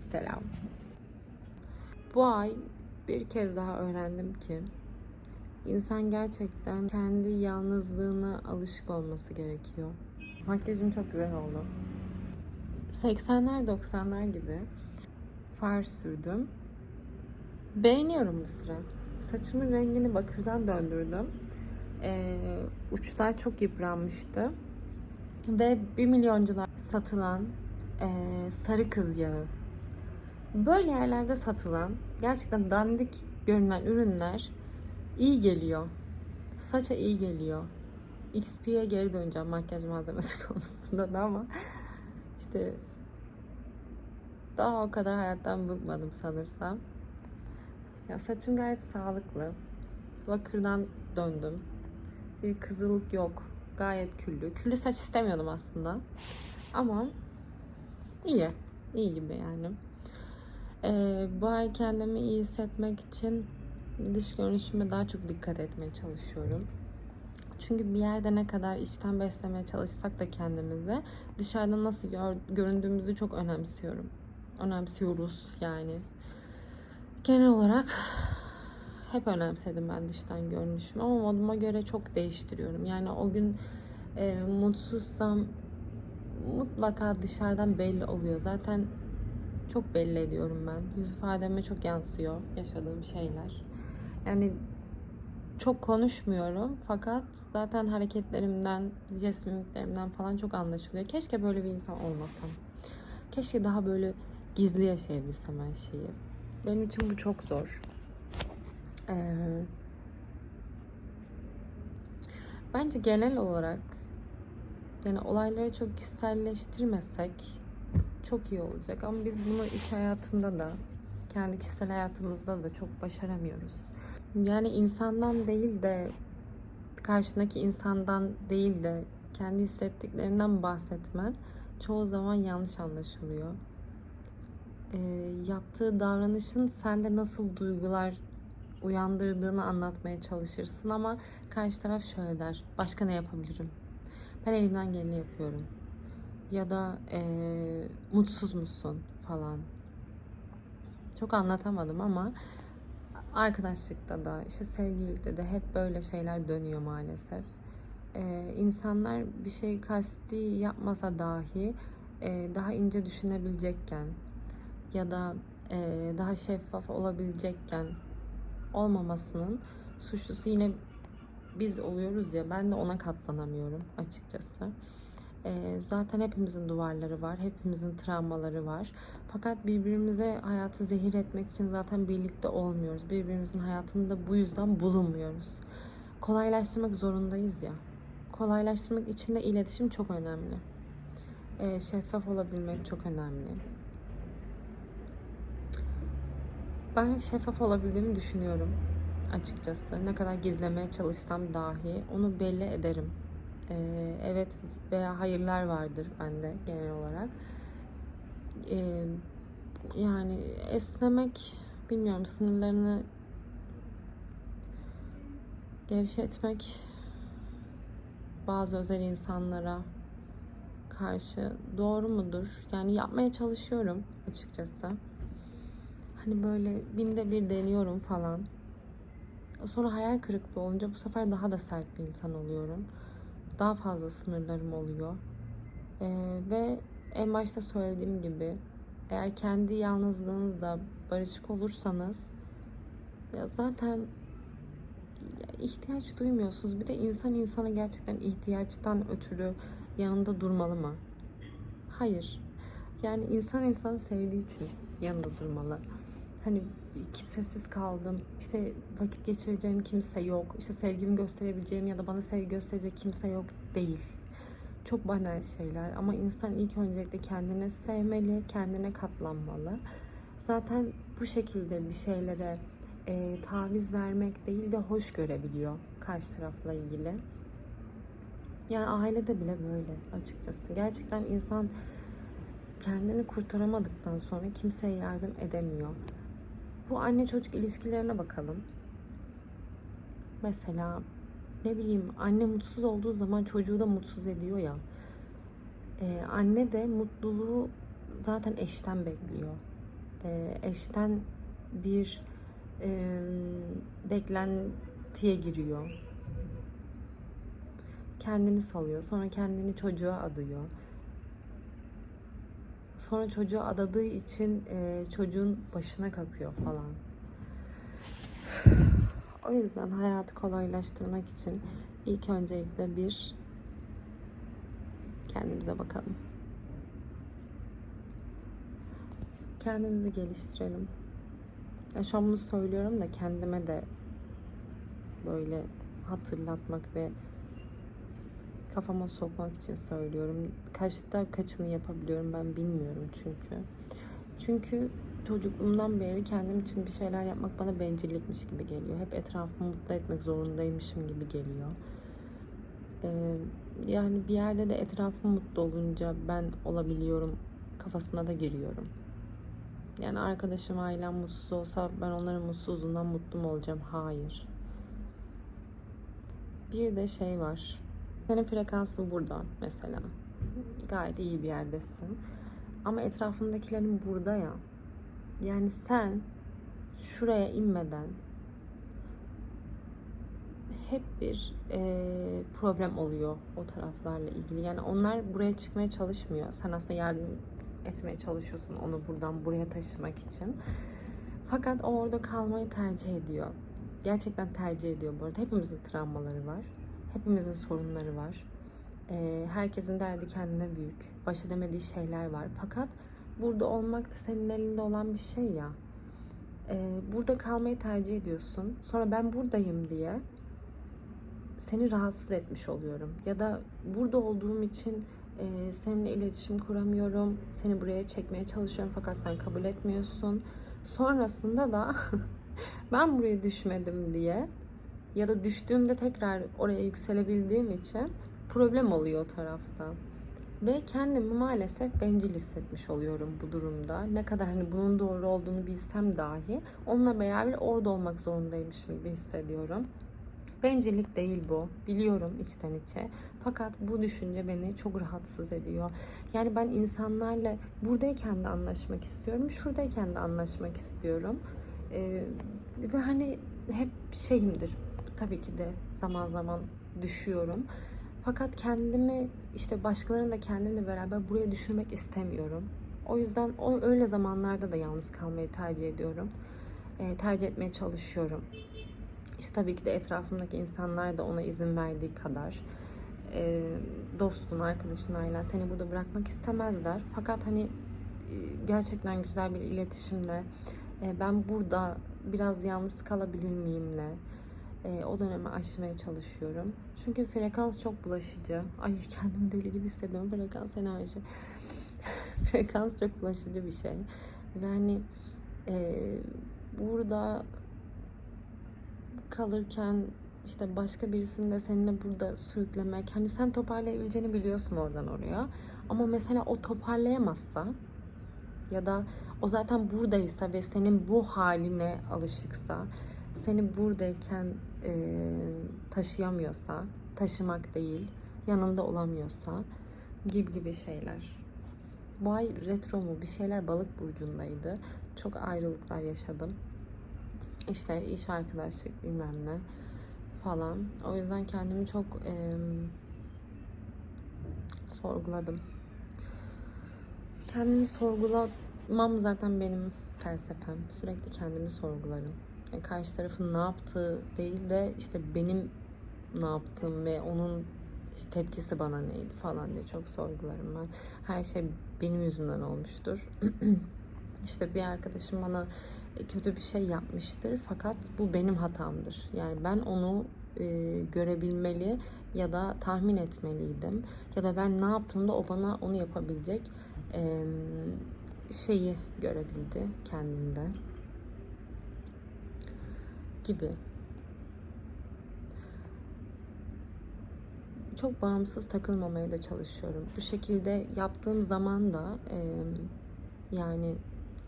Selam. Bu ay bir kez daha öğrendim ki insan gerçekten kendi yalnızlığına alışık olması gerekiyor. Makyajım çok güzel oldu. 80'ler 90'lar gibi far sürdüm. Beğeniyorum bu sıra. Saçımın rengini bakırdan döndürdüm. Ee, uçlar çok yıpranmıştı. Ve 1 milyoncular satılan ee, sarı kız yağı. Böyle yerlerde satılan gerçekten dandik görünen ürünler iyi geliyor. Saça iyi geliyor. XP'ye geri döneceğim makyaj malzemesi konusunda da ama işte daha o kadar hayattan bıkmadım sanırsam. Ya saçım gayet sağlıklı. Bakırdan döndüm. Bir kızılık yok. Gayet küllü. Küllü saç istemiyordum aslında. Ama iyi. İyi gibi yani. Ee, bu ay kendimi iyi hissetmek için dış görünüşüme daha çok dikkat etmeye çalışıyorum. Çünkü bir yerde ne kadar içten beslemeye çalışsak da kendimizi dışarıda nasıl gör, göründüğümüzü çok önemsiyorum. Önemsiyoruz yani. Genel olarak hep önemsedim ben dıştan görünüşümü ama moduma göre çok değiştiriyorum. Yani o gün e, mutsuzsam mutlaka dışarıdan belli oluyor. Zaten çok belli ediyorum ben. Yüz ifademe çok yansıyor yaşadığım şeyler. Yani çok konuşmuyorum fakat zaten hareketlerimden, jest falan çok anlaşılıyor. Keşke böyle bir insan olmasam. Keşke daha böyle gizli yaşayabilsem her şeyi. Benim için bu çok zor. Ee, bence genel olarak yani olayları çok kişiselleştirmesek çok iyi olacak. Ama biz bunu iş hayatında da kendi kişisel hayatımızda da çok başaramıyoruz. Yani insandan değil de karşındaki insandan değil de kendi hissettiklerinden bahsetmen çoğu zaman yanlış anlaşılıyor. Ee, yaptığı davranışın sende nasıl duygular uyandırdığını anlatmaya çalışırsın ama karşı taraf şöyle der. Başka ne yapabilirim? Ben elimden geleni yapıyorum. Ya da eee, mutsuz musun falan. Çok anlatamadım ama arkadaşlıkta da işte sevgililikte de hep böyle şeyler dönüyor maalesef. Ee, insanlar bir şey kasti yapmasa dahi e, daha ince düşünebilecekken ya da e, daha şeffaf olabilecekken olmamasının suçlusu yine biz oluyoruz ya ben de ona katlanamıyorum açıkçası. Zaten hepimizin duvarları var, hepimizin travmaları var. Fakat birbirimize hayatı zehir etmek için zaten birlikte olmuyoruz. Birbirimizin hayatında bu yüzden bulunmuyoruz. Kolaylaştırmak zorundayız ya. Kolaylaştırmak için de iletişim çok önemli. Ee, şeffaf olabilmek çok önemli. Ben şeffaf olabildiğimi düşünüyorum açıkçası. Ne kadar gizlemeye çalışsam dahi onu belli ederim. Ee, evet veya hayırlar vardır bende genel olarak. Ee, yani esnemek bilmiyorum sınırlarını gevşetmek bazı özel insanlara karşı doğru mudur? Yani yapmaya çalışıyorum açıkçası. Hani böyle binde bir deniyorum falan. Sonra hayal kırıklığı olunca bu sefer daha da sert bir insan oluyorum. Daha fazla sınırlarım oluyor. Ee, ve en başta söylediğim gibi eğer kendi yalnızlığınızla barışık olursanız ya zaten ya ihtiyaç duymuyorsunuz. Bir de insan insana gerçekten ihtiyaçtan ötürü yanında durmalı mı? Hayır. Yani insan insanı sevdiği için yanında durmalı. Hani kimsesiz kaldım. İşte vakit geçireceğim kimse yok. İşte sevgimi gösterebileceğim ya da bana sevgi gösterecek kimse yok değil. Çok banal şeyler ama insan ilk öncelikle kendini sevmeli, kendine katlanmalı. Zaten bu şekilde bir şeylere e, taviz vermek değil de hoş görebiliyor karşı tarafla ilgili. Yani ailede bile böyle açıkçası. Gerçekten insan kendini kurtaramadıktan sonra kimseye yardım edemiyor. Bu anne çocuk ilişkilerine bakalım. Mesela ne bileyim anne mutsuz olduğu zaman çocuğu da mutsuz ediyor ya. Ee, anne de mutluluğu zaten eşten bekliyor. e, eşten bir e, beklentiye giriyor. Kendini salıyor. Sonra kendini çocuğa adıyor. Sonra çocuğa adadığı için e, çocuğun başına kakıyor falan. O yüzden hayatı kolaylaştırmak için ilk öncelikle bir kendimize bakalım. Kendimizi geliştirelim. Ya şu an bunu söylüyorum da kendime de böyle hatırlatmak ve kafama sokmak için söylüyorum. Kaçta kaçını yapabiliyorum ben bilmiyorum çünkü. Çünkü çocukluğumdan beri kendim için bir şeyler yapmak bana bencillikmiş gibi geliyor. Hep etrafımı mutlu etmek zorundaymışım gibi geliyor. Ee, yani bir yerde de etrafım mutlu olunca ben olabiliyorum kafasına da giriyorum. Yani arkadaşım, ailem mutsuz olsa ben onların mutsuzluğundan mutlu mu olacağım? Hayır. Bir de şey var. Senin frekansın burada mesela. Gayet iyi bir yerdesin. Ama etrafındakilerin burada ya. Yani sen şuraya inmeden hep bir e, problem oluyor o taraflarla ilgili. Yani onlar buraya çıkmaya çalışmıyor. Sen aslında yardım etmeye çalışıyorsun onu buradan buraya taşımak için. Fakat o orada kalmayı tercih ediyor. Gerçekten tercih ediyor bu arada. Hepimizin travmaları var. Hepimizin sorunları var. E, herkesin derdi kendine büyük. Baş edemediği şeyler var. Fakat burada olmak da senin elinde olan bir şey ya. E, burada kalmayı tercih ediyorsun. Sonra ben buradayım diye seni rahatsız etmiş oluyorum. Ya da burada olduğum için e, seninle iletişim kuramıyorum. Seni buraya çekmeye çalışıyorum fakat sen kabul etmiyorsun. Sonrasında da ben buraya düşmedim diye ya da düştüğümde tekrar oraya yükselebildiğim için problem oluyor o tarafta. Ve kendimi maalesef bencil hissetmiş oluyorum bu durumda. Ne kadar hani bunun doğru olduğunu bilsem dahi onunla beraber orada olmak zorundaymışım gibi hissediyorum. Bencillik değil bu. Biliyorum içten içe. Fakat bu düşünce beni çok rahatsız ediyor. Yani ben insanlarla buradayken de anlaşmak istiyorum. Şuradayken de anlaşmak istiyorum. Ee, ve hani hep şeyimdir. Tabii ki de zaman zaman düşüyorum. Fakat kendimi işte başkalarını da kendimle beraber buraya düşürmek istemiyorum. O yüzden o öyle zamanlarda da yalnız kalmayı tercih ediyorum. Ee, tercih etmeye çalışıyorum. İşte tabii ki de etrafımdaki insanlar da ona izin verdiği kadar e, dostun, arkadaşın, ailen seni burada bırakmak istemezler. Fakat hani e, gerçekten güzel bir iletişimle e, ben burada biraz yalnız kalabilir miyimle e, o dönemi aşmaya çalışıyorum. Çünkü frekans çok bulaşıcı. Ay kendimi deli gibi hissediyorum. Frekans enerji. frekans çok bulaşıcı bir şey. Ve hani e, burada kalırken işte başka birisini de seninle burada sürüklemek. Hani sen toparlayabileceğini biliyorsun oradan oraya. Ama mesela o toparlayamazsa ya da o zaten buradaysa ve senin bu haline alışıksa seni buradayken e, taşıyamıyorsa taşımak değil yanında olamıyorsa gibi gibi şeyler. Bu ay retro mu bir şeyler balık burcundaydı. Çok ayrılıklar yaşadım işte iş arkadaşlık bilmem ne falan. O yüzden kendimi çok e, sorguladım. Kendimi sorgulamam zaten benim felsefem. Sürekli kendimi sorgularım. Yani karşı tarafın ne yaptığı değil de işte benim ne yaptığım ve onun tepkisi bana neydi falan diye çok sorgularım ben. Her şey benim yüzümden olmuştur. işte bir arkadaşım bana kötü bir şey yapmıştır fakat bu benim hatamdır. Yani ben onu e, görebilmeli ya da tahmin etmeliydim ya da ben ne yaptığımda o bana onu yapabilecek e, şeyi görebildi kendinde gibi. Çok bağımsız takılmamaya da çalışıyorum. Bu şekilde yaptığım zaman da e, yani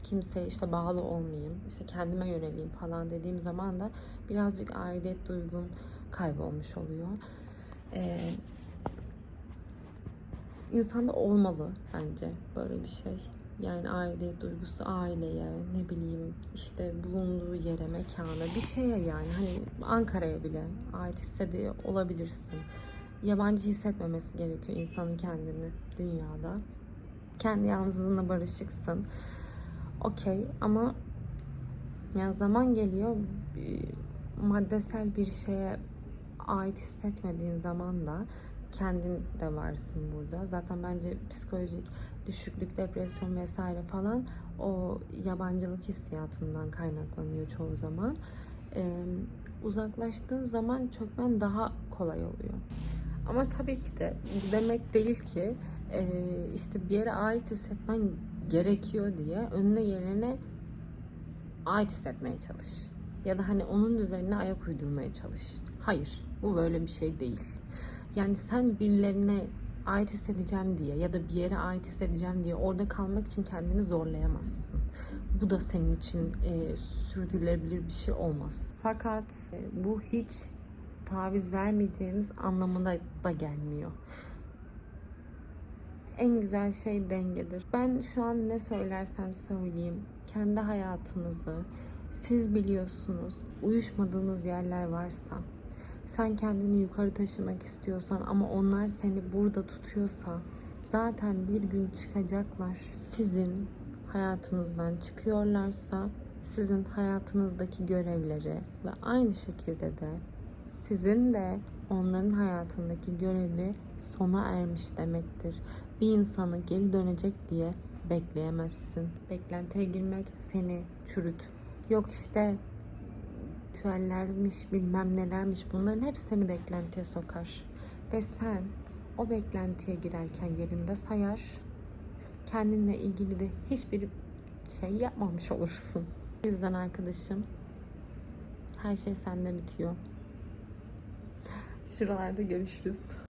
kimseye işte bağlı olmayayım, işte kendime yöneleyim falan dediğim zaman da birazcık aidiyet duygum kaybolmuş oluyor. Ee, insanda olmalı bence böyle bir şey. Yani aidiyet duygusu aileye, ne bileyim işte bulunduğu yere, mekana, bir şeye yani. Hani Ankara'ya bile ait hissediyor olabilirsin. Yabancı hissetmemesi gerekiyor insanın kendini dünyada. Kendi yalnızlığına barışıksın. Okey ama yani zaman geliyor bir maddesel bir şeye ait hissetmediğin zaman da kendin de varsın burada. Zaten bence psikolojik düşüklük, depresyon vesaire falan o yabancılık hissiyatından kaynaklanıyor çoğu zaman. Ee, uzaklaştığın zaman çökmen daha kolay oluyor. Ama tabii ki de demek değil ki e, işte bir yere ait hissetmen gerekiyor diye önüne gelene ait hissetmeye çalış. Ya da hani onun üzerine ayak uydurmaya çalış. Hayır, bu böyle bir şey değil. Yani sen birilerine ait hissedeceğim diye ya da bir yere ait hissedeceğim diye orada kalmak için kendini zorlayamazsın. Bu da senin için e, sürdürülebilir bir şey olmaz. Fakat e, bu hiç taviz vermeyeceğimiz anlamına da gelmiyor. En güzel şey dengedir. Ben şu an ne söylersem söyleyeyim, kendi hayatınızı siz biliyorsunuz. Uyuşmadığınız yerler varsa, sen kendini yukarı taşımak istiyorsan ama onlar seni burada tutuyorsa zaten bir gün çıkacaklar. Sizin hayatınızdan çıkıyorlarsa sizin hayatınızdaki görevleri ve aynı şekilde de sizin de onların hayatındaki görevi sona ermiş demektir. Bir insanı geri dönecek diye bekleyemezsin. Beklentiye girmek seni çürüt. Yok işte ritüellermiş, bilmem nelermiş bunların hepsi seni beklentiye sokar. Ve sen o beklentiye girerken yerinde sayar. Kendinle ilgili de hiçbir şey yapmamış olursun. O yüzden arkadaşım her şey sende bitiyor. Şuralarda görüşürüz.